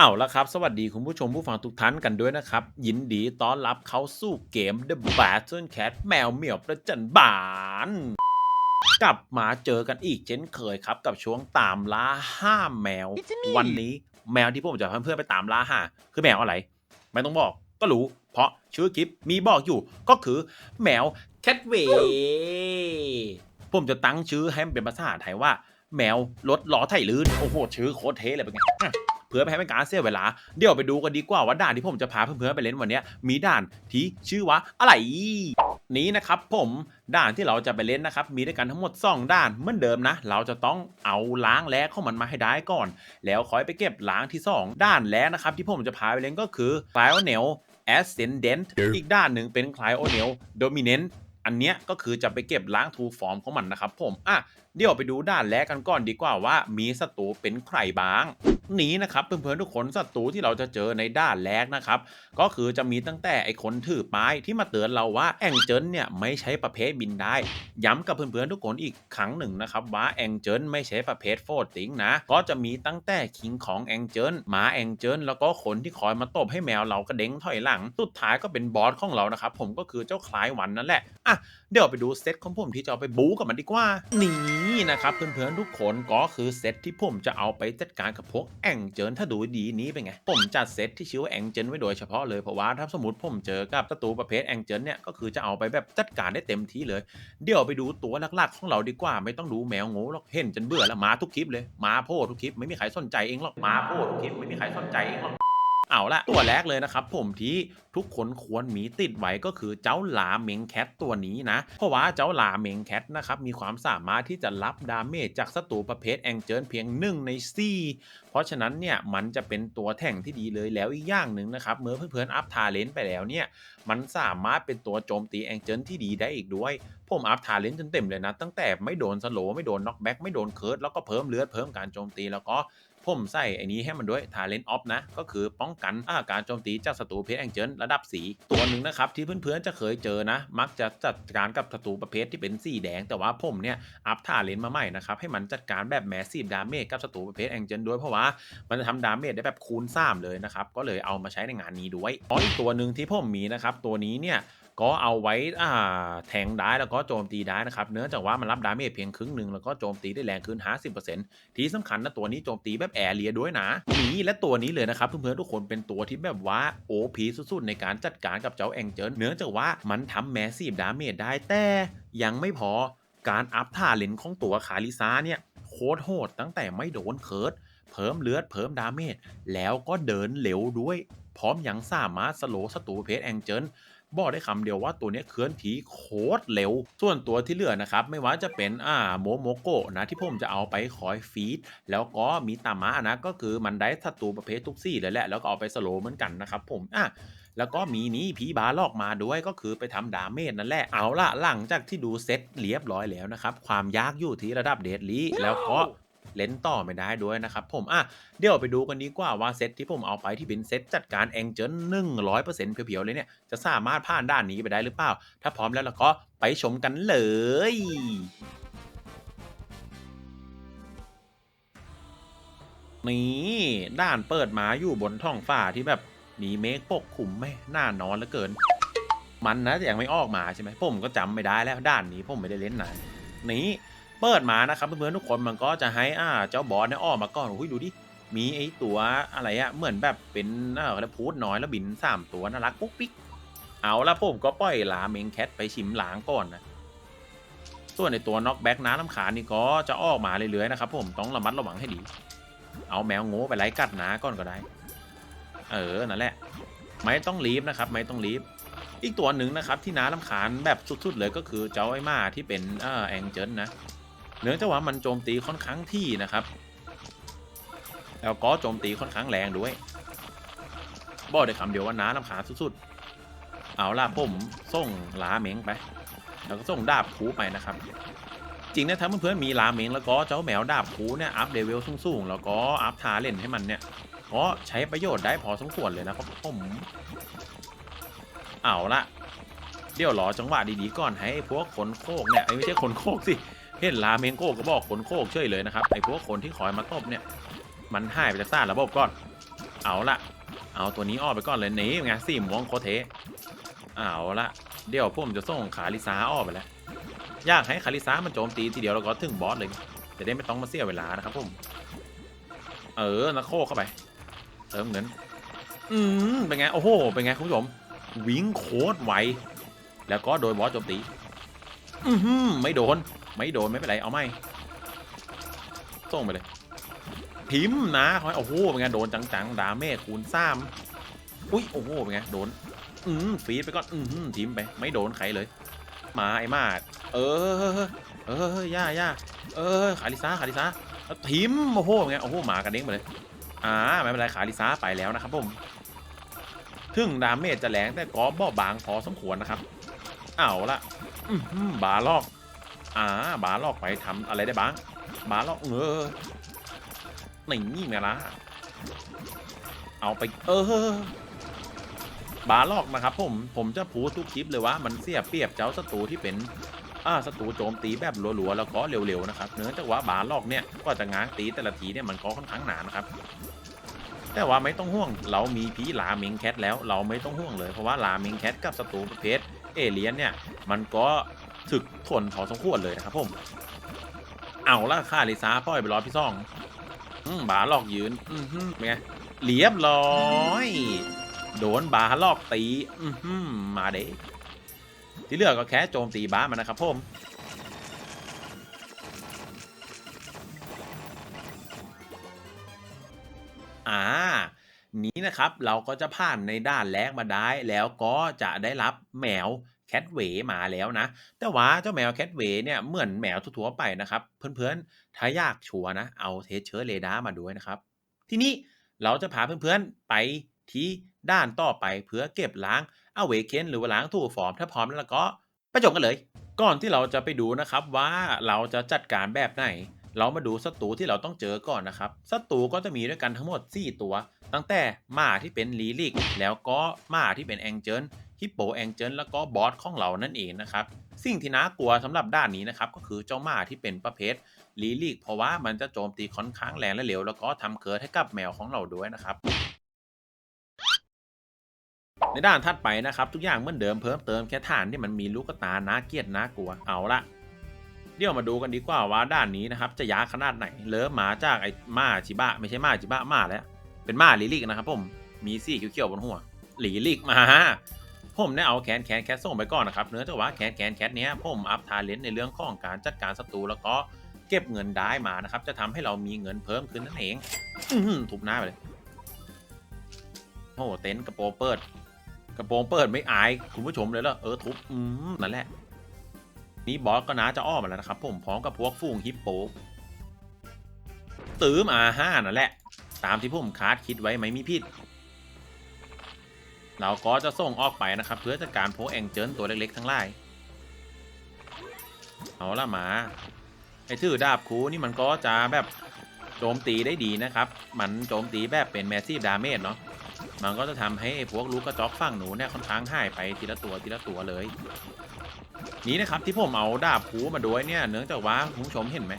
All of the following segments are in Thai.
เอาละครับ สวัสดีคุณผู้ชมผู้ฟังทุกท่านกันด้วยนะครับ ยินดีต้อนรับเข้าสู่เกม The Battle Cat แมวเหมียวประจันบาน กลับมาเจอกันอีกเช่นเคยครับ กับช่วงตามล่าห้าแมว It's me วันนี้แมวที่ผมจะพาเพื่อนๆไปตามล่าหาคือแมวอะไร ไม่ต้องบอกก็รู้ เพราะชื่อคลิปมีบอกอยู่ก็คือแมวแคทเวผมจะตั้งชื่อให้มันเป็นภาษาไทยว่า แมวรถล้อไถลื่นโอ้โหชื่อโคตรเท่เลยเป็นไงอะ เพื่อไม่ให้เป็นการเสียเวลา เดี๋ยวไปดูกันดีกว่าว่าด่านที่ผมจะพาเพื่อนๆไปเล่นวันเนี้ยมีด่านที่ชื่อว่าอะไรนี้นะครับผมด่านที่เราจะไปเล่นนะครับ มีด้วยกันทั้งหมด 2 ด่านเหมือนเดิมนะ เราจะต้องเอาล้างแร้ของมันมาให้ได้ก่อน แล้วค่อยไปเก็บล้างที่ 2ด้านแรกนะครับ ที่ผมจะพาไปเล่นก็คือ c l i o n e l Ascendant อีกด้านหนึ่งเป็น c l i o n e l Dominant อันเนี้ยก็คือจะไปเก็บล้างทูฟอร์มของมันนะครับผมอะ เดี๋ยวไปดูด้านแรกกันก่อนดีกว่าว่ามีศัตรูเป็นใครบ้างนี้นะครับเพื่อนๆทุกคนศัตรูที่เราจะเจอในด้านแรกนะครับ ก็คือจะมีตั้งแต่ไอ้คนถือป้ายที่มาเตือนเราว่าแองเจิลเนี่ยไม่ใช้ประเภทบินได้ ย้ำกับเพื่อนๆทุกคนอีกครั้งหนึ่งนะครับว่าแองเจิลไม่ใช้ประเภทโฟร์ติงนะก็จะมีตั้งแต่คิงของแองเจิลหมาแองเจิลแล้วก็คนที่คอยมาตบให้แมวเรากระเด้งถอยหลัง สุดท้ายก็เป็นบอสของเรานะครับผมก็คือเจ้าคล้ายวันนั่นแหละอะเดี๋ยวไปดูเซตของผมที่จะเอาไปบู๊กับมันดีกว่านี่ นะครับเพื่อนๆทุกคนก็คือเซตที่ผมจะเอาไปจัดการกับพวกแองเจิลถ้าดูดีนี้เป็นไง ผมจัดเซตที่ชื่อว่าแองเจิลไว้โดยเฉพาะเลยเพราะว่าถ้าสมมติผมเจอกับศัตรูประเภทแองเจิลเนี่ยก็คือจะเอาไปแบบจัดการได้เต็มที่เลย เดี๋ยวไปดูตัวหลักๆของเราดีกว่าไม่ต้องดูแมวโง่หรอกเห็นจนเบื่อแล้วมาทุกคลิปเลยมาโพดทุกคลิปไม่มีใครสนใจเองหรอกมาโพดทุกคลิปไม่มีใครสนใจเองหรอก เอาละตัวแรกเลยนะครับผมที่ทุกคนควรมีติดไว้ก็คือเจ้าหลาเมงแคทตัวนี้นะ เพราะว่าเจ้าหลาเมงแคทนะครับมีความสามารถที่จะรับดาเมจจากศัตรูประเภทแองเจิลเพียง 1 ใน 4 เพราะฉะนั้นเนี่ยมันจะเป็นตัวแท่งที่ดีเลยแล้วอีกอย่างหนึ่งนะครับเมื่อเพื่อนๆอัพทาเลนไปแล้วเนี่ยมันสามารถเป็นตัวโจมตีแองเจิลที่ดีได้อีกด้วย ผมอัพทาเลนจนเต็มเลยนะ ตั้งแต่ไม่โดนสโลไม่โดนน็อกแบ็กไม่โดนเคิร์ดแล้วก็เพิ่มเลือดเพิ่มการโจมตีแล้วก็ ผมใส่ไอ้นี้ให้มันด้วยทาเลนออฟนะ ก็คือป้องกันอาการโจมตีจากศัตรูเพชรแองเจิลระดับสีตัวหนึ่งนะครับที่เพื่อนๆจะเคยเจอนะ มักจะจัดการกับศัตรูประเภทที่เป็นสีแดง แต่ว่าผมเนี่ยอัพทาเลนมาใหม่นะครับให้มันจัดการแบบแมสซีฟดาเมจกับศัตรูประเภทแองเจิลด้วยเพราะว่ามันจะทำดาเมจได้แบบคูณ3เลยนะครับก็เลยเอามาใช้ในงานนี้ด้วยอ๋ออีกตัวหนึ่งที่ผมมีนะครับตัวนี้เนี่ยก็เอาไว้อ่าแทงได้แล้วก็โจมตีได้นะครับ เนื่องจากว่ามันรับดาเมจเพียงครึ่งหนึ่งแล้วก็โจมตีได้แรงขึ้น 50%ที่สำคัญนะตัวนี้โจมตีแบบแอร์เรียด้วยนะนี่และตัวนี้เลยนะครับเพื่อนๆทุกคนเป็นตัวที่แบบว่า OP สุดๆในการจัดการกับเจ้าแองเจิลเนื่องจากว่ามันทำแมสซีฟดาเมจได้แต่ยังไม่พอการอัพท่าเลนของตัวคาริซาเนี่ยโคตรโหดตั้งแต่ไม่โดนเคิร์ดเพิ่มเลือดเพิ่มดาเมจแล้วก็เดินเร็วด้วย พร้อมยังสามารถสโลว์ศัตรูเพชรแองเจิล บอกได้คำเดียวว่าตัวนี้เคลื่อนที่โคตรเร็ว ส่วนตัวที่เหลือนะครับ ไม่ว่าจะเป็นอ่าโมโมโกะนะที่ผมจะเอาไปคอยฟีดแล้วก็มีตามะนะก็คือมันได้ศัตรูประเภททุกซี่เลยแหละแล้วก็เอาไปสโลเหมือนกันนะครับผมอะแล้วก็มีนี้ผีบาลอกมาด้วยก็คือไปทำดาเมจนั่นแหละ เอาละหลังจากที่ดูเซตเรียบร้อยแล้วนะครับ ความยากอยู่ที่ระดับเดดลีแล้วก็ เล่นต่อไม่ได้ด้วยนะครับผมอะเดี๋ยวไปดูกันดีกว่าว่าเซตที่ผมเอาไปที่เป็นเซตจัดการแองเจิลหนึ่งร้อยเปอร์เซ็นต์เพียวๆเลยเนี่ย จะสามารถผ่านด้านนี้ไปได้หรือเปล่า ถ้าพร้อมแล้วเราก็ไปชมกันเลยนี่ด้านเปิดมาอยู่บนท้องฟ้าที่แบบมีเมฆปกคลุมไหมหน้านอนเหลือเกิน มันนะแต่ยังไม่ออกมาใช่ไหมผมก็จำไม่ได้แล้วด้านนี้ผมไม่ได้เล่นนานนี่ เปิดมานะครับเพื่อนๆทุกคนมันก็จะให้อ่าเจ้าบอสเนี่ยออมาก่อนโอ้ยดูดิมีไอตัวอะไรอะเหมือนแบบเป็นเออแล้วพูดน้อยแล้วบินสามตัวน่ารักปุ๊กปิ๊กเอาละผมก็ปล่อยลาเมงแคทไปชิมหลางก่อนนะส่วนในตัวน็อกแบ็กน้ำน้ำขานี่ก็จะออกมาเรื่อยๆนะครับผมต้องระมัดระวังให้ดี เอาแมวโง่ไปไล่กัดนาก่อนก็ได้ เออนั่นแหละ ไม่ต้องรีบนะครับ ไม่ต้องรีบ อีกตัวหนึ่งนะครับที่น้าลำคาญแบบสุดๆเลยก็คือเจ้าไอ้มาที่เป็นเออแองเจิลนะ เนื่องจากว่ามันโจมตีค่อนข้างที่นะครับ แล้วก็โจมตีค่อนข้างแรงด้วยบอกได้คำเดียวว่าน้าลำคาสุดๆ เอาล่ะผมส่งลาเมงไป แล้วก็ส่งดาบคูไปนะครับ จริงนะถ้าเพื่อนๆมีลาเมงแล้วก็เจ้าแมวดาบคูเนี่ยอัพเลเวลสูงๆ แล้วก็อัพทาเล่นให้มันเนี่ยก็ใช้ประโยชน์ได้พอสมควรเลยนะครับผม เอาละเดี๋ยวรอจังหวะดีๆก่อนให้พวกคนโคกเนี่ยไอ้ไม่ใช่คนโคกสิ เห็นลาเมงโคกก็บอกคนโคกเฉยเลยนะครับไอ้พวกคนที่คอยมาตบเนี่ย มันหายไปจากซ่าระบบก่อน เอาละเอาตัวนี้ออกไปก่อนเลยนี่ไงสี่ม่วงโคเทเอาละเดี๋ยวผมจะส่งคาริซาออกไปแล้วอยากให้คาริซามันโจมตีทีเดียวแล้วก็ถึงบอสเลยจะได้ไม่ต้องมาเสียเวลานะครับผมเออนักโคเข้าไปเติมเงินอืมเป็นไงโอ้โหเป็นไงคุณผู้ชมวิ่งโคตรไวแล้วก็โดนบอสโจมตี อือหือไม่โดน ไม่โดนไม่เป็นไรเอาไม่ส่งไปเลย พิมพ์นะคอยโอ้โหเป็นไงโดนจังๆดาเมจคูณซ้ำอุ้ยโอ้โหเป็นไงโดนอืมฟีดไปก่อนอืมทิมไป ไม่โดนใครเลยมาไอ้มาดเออ เออย่าย่าเออขาลิซ่าขาลิซ่าแล้วทิมโอ้โหเป็นไงโอ้โหหมากระเด้งไปเลยอ่าไม่เป็นไรขาลิซ่าไปแล้วนะครับผมถึงดาเมจจะแรงแต่ก็บอบบางพอสมควรนะครับ เอาละบาลอก อ่าบาลอกไปทำอะไรได้บ้าง บาลอกเงอหนี่ไงล่ะเอาไปเออบาลอกนะครับ ผมผมจะพูดทุกคลิปเลยว่ามันเสียเปรียบเจ้าศัตรูที่เป็นอ่าศัตรูโจมตีแบบรัวๆแล้วก็เร็วๆนะครับเนื่องจากว่าบาลอกเนี่ยก็จะง้างตีแต่ละทีเนี่ยมันก็ค่อนข้างหนานะครับแต่ว่าไม่ต้องห่วง เรามีพีลาเมงแคทแล้วเราไม่ต้องห่วงเลยเพราะว่าลาเมงแคทกับศัตรูประเภทเอเลียนเนี่ยมันก็ ถึกทนพอสมควรเลยนะครับผม เอาละค่าลิซ่าปล่อยไปรอพี่ซ่องบาหลอกยืนอือฮึเป็นไงเรียบร้อย โดนบาหลอกตีอือฮึมาเด้ที่เหลือก็แค่โจมตีบ้ามันนะครับผมอ่า นี้นะครับเราก็จะผ่านในด้านแรกมาได้ แล้วก็จะได้รับแมว แคทเวมาแล้วนะ แต่ว่าเจ้าแมวแคทเวเนี่ยเหมือนแมวทั่วๆไปนะครับ เพื่อนๆ ถ้าอยากชัวร์นะ เอาเทสเชอร์เรดาร์มาด้วยนะครับ ทีนี้เราจะพาเพื่อนๆไปที่ด้านต่อไปเพื่อเก็บล้างอเวเคนหรือว่าล้างถูฟอร์ม ถ้าพร้อมแล้วก็ไปจบกันเลย ก่อนที่เราจะไปดูนะครับว่าเราจะจัดการแบบไหน เรามาดูศัตรูที่เราต้องเจอก่อนนะครับศัตรูก็จะมีด้วยกันทั้งหมด 4 ตัว ตั้งแต่หมาที่เป็นลีลิกแล้วก็หมาที่เป็นแองเจิล ฮิปโปแองเจิลแล้วก็บอสของเรานั่นเองนะครับ สิ่งที่น่ากลัวสำหรับด้านนี้นะครับ ก็คือเจ้าหมาที่เป็นประเภทลีลิกเพราะว่ามันจะโจมตีค่อนข้างแรงและเร็ว แล้วก็ทำเคิร์ดให้กับแมวของเราด้วยนะครับในด้านถัดไปนะครับ ทุกอย่างเหมือนเดิมเพิ่มเติมแค่ฐานที่มันมีลูกตาน่าเกลียดน่ากลัวเอาละเดี๋ยวมาดูกันดีกว่าว่าด้านนี้นะครับ จะยาขนาดไหนเริ่มมาจากไอ้มาชิบะไม่ใช่มาชิบะมาแล้วเป็นมาลิลิกนะครับผมมีสีเขียวๆบนหัวลิลิกมา ผมได้เอาแคนแคนแคทส่งไปก่อนนะครับ เนื่องจากว่าแคนแคนแคทเนี้ยผมอัพทาเลนในเรื่องของการจัดการศัตรูแล้วก็เก็บเงินได้มานะครับ จะทำให้เรามีเงินเพิ่มขึ้นนั่นเองทุบหน้าไปเลยโอ้โหเต็นท์กระโปรงเปิด กระโปรงเปิดไม่อายคุณผู้ชมเลยเหรอเออทุบอืมนั่นแหละ นี่บอสก็น่าจะอ้อมแล้วนะครับ ผมพร้อมกับพวกฟูงฮิปโปตื้มอาห้านั่นแหละ ตามที่ผมคาดคิดไว้ไหมมีผิด เราก็จะส่งออกไปนะครับเพื่อจัดการพวแองเจิลตัวเล็กๆทั้งหลายเอาละมาไอ้ถือดาบคูนี่มันก็จะแบบโจมตีได้ดีนะครับ มันโจมตีแบบเป็นแมสซีฟดาเมจเนาะมันก็จะทำให้พวกลูกกระจอกฝั่งหนูเนี่ยค่อนข้างหายไปทีละตัวทีละตัวเลย นี้นะครับที่ผมเอาดาบคูมาด้วยเนี่ยเนื่องจากว่าคุณผู้ชมเห็นไหม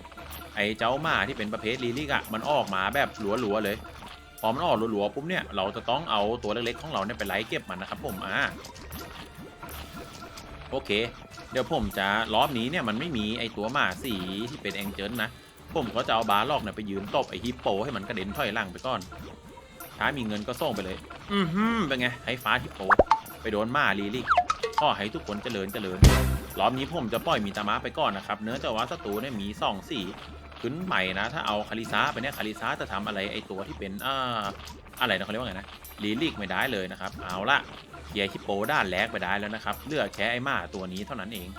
ไอ้เจ้าหมาที่เป็นประเภทลีลิกอะมันออกมาแบบหลัวๆเลย พอมันออกหลัวๆปุ๊บเนี่ยเราจะต้องเอาตัวเล็กๆของเราเนี่ยไปไล่เก็บมันนะครับผมอ่าโอเค เดี๋ยวผมจะรอบนี้เนี่ยมันไม่มีไอตัวหมาสีที่เป็นแองเจิลนะผมก็จะเอาบาร์ลอกเนี่ยไปยืนตบไอฮิปโปให้มันกระเด็นถอยหลังไปก่อนถ้ามีเงินก็ส่งไปเลย อือหือเป็นไงให้ฟ้าฮิปโปไปโดนหมาลีลิกขอให้ทุกคนเจริญเจริญรอบนี้ผมจะปล่อยมีตามะไปก่อนนะครับ เนื้อจาว่าศัตรูเนี่ยมีสองสี ขึ้นใหม่นะ ถ้าเอาคาริซาไปเนี่ยคาริซาจะทำอะไรไอตัวที่เป็นอ่าอะไรนะเขาเรียกว่าไงนะลีลิกไม่ได้เลยนะครับ เอาละเกียร์ฮิปโปด้านแรกไปได้แล้วนะครับเลือแค่ไอมาตัวนี้เท่านั้นเอง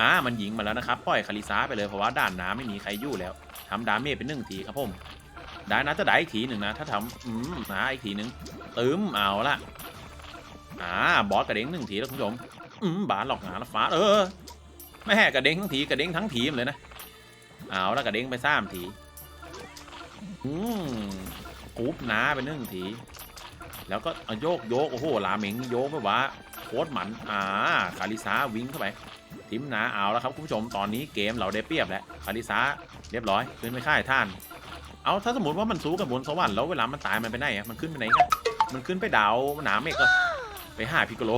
อ่ามันยิงมาแล้วนะครับปล่อยคาริซาไปเลยเพราะว่าด้านน้ำไม่มีใครอยู่แล้วทำดาเมจเป็นหนึ่งทีครับผมได้นะจะได้อีกทีหนึ่งนะ ถ้าทำอืมนะอีกทีหนึ่งตึมเอาละอ่าบอสกระเด้งหนึ่งทีแล้วคุณผู้ชมอืมบาสหลอกหาแล้วฟ้าเออไม่แห่กระเด้งทั้งทีกระเด้งทั้งทีมเลยนะ เอาแล้วกระเด้งไปสามที อืมกรุ๊ปน้าไปนึ่งที แล้วก็โยกโยกโอ้โหลาเหม็งโยกแบบว่าโคตรหมันอ่าคาริซาวิ่งเข้าไปทิมนาเอาแล้วครับคุณผู้ชมตอนนี้เกมเราได้เปรียบแล้วคาริซาเรียบร้อยขึ้นไปค่ายท่าน เอาถ้าสมมติว่ามันสู้กับบนสวรรค์แล้วเวลามันตายมันไปไหนอะมันขึ้นไปไหนกันมันขึ้นไปดาวหนามเมฆก็ไปหาพิกโกโล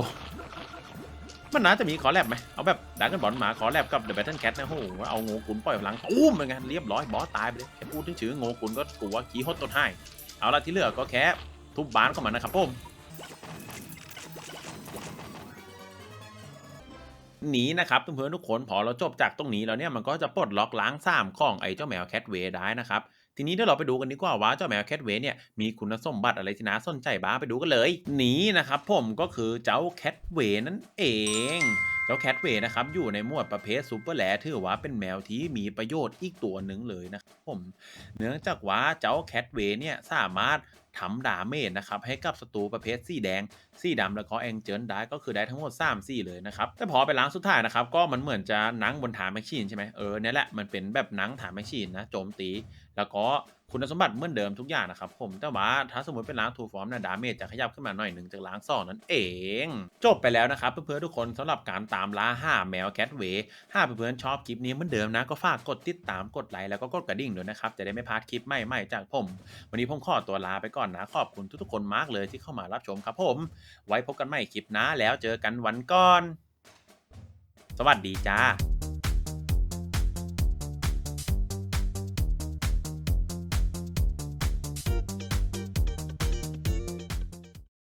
มันน่าจะมีขอแลบไหมเอาแบบดักกันบอลหมาขอแลบกับเดอะแบทเทิลแคทนะโอ้โหเอาโงกุนปล่อยพลังตุ้มเป็นไงเรียบร้อยบอสตายไปเลยแค่พูดถึงชื่อโงกุนก็กลัวขี้ฮดต้นให้เอาละที่เหลือก็แค่ทุบบานเข้ามานะครับผมหนีนะครับเพื่อนๆทุกคนพอเราจบจากตรงนี้แล้วเนี่ยมันก็จะปลดล็อกล้างซ้ำของไอ้เจ้าแมวแคทเวย์ได้นะครับ ทีนี้เดี๋ยวเราไปดูกันดีกว่าว่าเจ้าแมวแคทเวย์เนี่ยมีคุณสมบัติอะไรที่น่าสนใจบ้างไปดูกันเลยหนีนะครับผมก็คือเจ้าแคทเวย์นั่นเองเจ้าแคทเวย์นะครับอยู่ในหมวดประเภทซูเปอร์แลถือว่าเป็นแมวที่มีประโยชน์อีกตัวหนึ่งเลยนะครับผมเนื่องจากว่าเจ้าแคทเวย์เนี่ยสามารถทำดาเมจนะครับให้กับศัตรูประเภทสีแดง สีดำแล้วก็แองเจิลได้ก็คือได้ทั้งหมด3สีเลยนะครับแต่พอไปล้างสุดท้ายนะครับก็มันเหมือนจะนังบนฐานแมชชีนใช่ไหมเออเนี่ยแหละมันเป็นแบบนังฐานแมชชีนนะโจมตีแล้วก็คุณสมบัติเหมือนเดิมทุกอย่างนะครับผมแต่ว่าถ้าสมมติเป็นล้างทูฟอร์มนะดาเมจจะขยับขึ้นมาหน่อยหนึ่งจากล้างสองนั่นเอง จบไปแล้วนะครับเพื่อนๆทุกคนสำหรับการตามล่าห้าแมวแคทเวย์ถ้าเพื่อนๆชอบคลิปนี้เหมือนเดิมนะก็ฝากกดติดตามกดไลค์แล้วก็กดกระดิ่งด้วยนะครับจะได้ไม่พลาดคลิปใหม่ๆจากผม วันนี้ผมขอตัวลาไปก่อนนะขอบคุณทุกๆคนมากเลยที่เข้ามารับชมครับผม ไว้พบกันใหม่คลิปน้าแล้วเจอกันวันก่อน สวัสดีจ้า